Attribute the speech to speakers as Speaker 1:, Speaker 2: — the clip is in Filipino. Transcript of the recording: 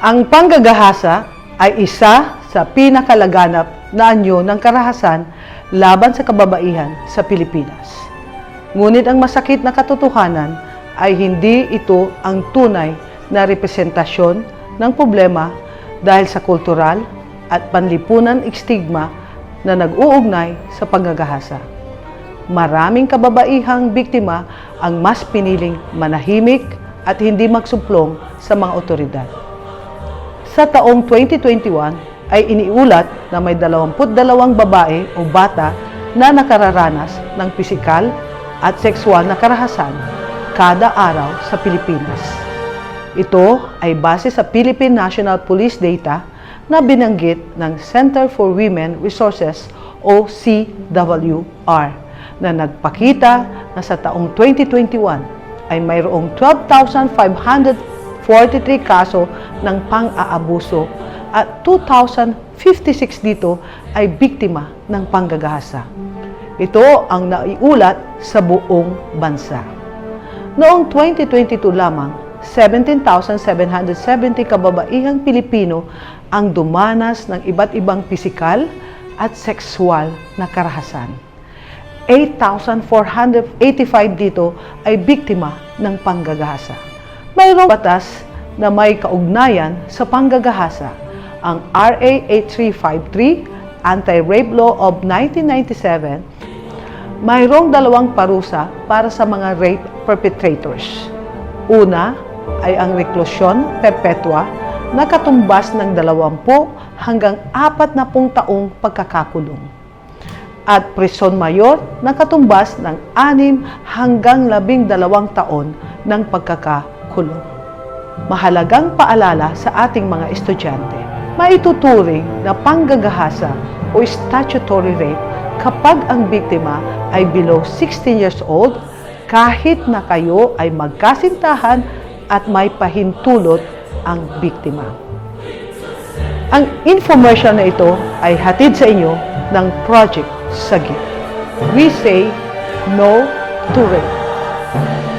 Speaker 1: Ang panggagahasa ay isa sa pinakalaganap na anyo ng karahasan laban sa kababaihan sa Pilipinas. Ngunit ang masakit na katotohanan ay hindi ito ang tunay na representasyon ng problema dahil sa kultural at panlipunan stigma na nag-uugnay sa panggagahasa. Maraming kababaihang biktima ang mas piniling manahimik at hindi magsumplong sa mga otoridad. Sa taong 2021 ay iniulat na may 22 babae o bata na nakararanas ng pisikal at sexual na karahasan kada araw sa Pilipinas. Ito ay base sa Philippine National Police data na binanggit ng Center for Women Resources o CWR na nagpakita na sa taong 2021 ay mayroong 12,543 kaso ng pang-aabuso at 2,056 dito ay biktima ng panggagahasa. Ito ang naiulat sa buong bansa. Noong 2022 lamang, 17,770 kababaihang Pilipino ang dumanas ng iba't ibang pisikal at sexual na karahasan. 8,485 dito ay biktima ng panggagahasa. Mayroong batas na may kaugnayan sa panggagahasa, ang RA 8353, Anti-Rape Law of 1997, mayroong dalawang parusa para sa mga rape perpetrators. Una ay ang reklusyon perpetua na katumbas ng 20 hanggang 40 taong pagkakakulong. At prison mayor na katumbas ng 6 hanggang 12 taon ng pagkakakulong. Mahalagang paalala sa ating mga estudyante, maituturing na panggagahasa o statutory rape kapag ang biktima ay below 16 years old kahit na kayo ay magkasintahan at may pahintulot ang biktima. Ang infomercial na ito ay hatid sa inyo ng Project Sagip. We say no to rape.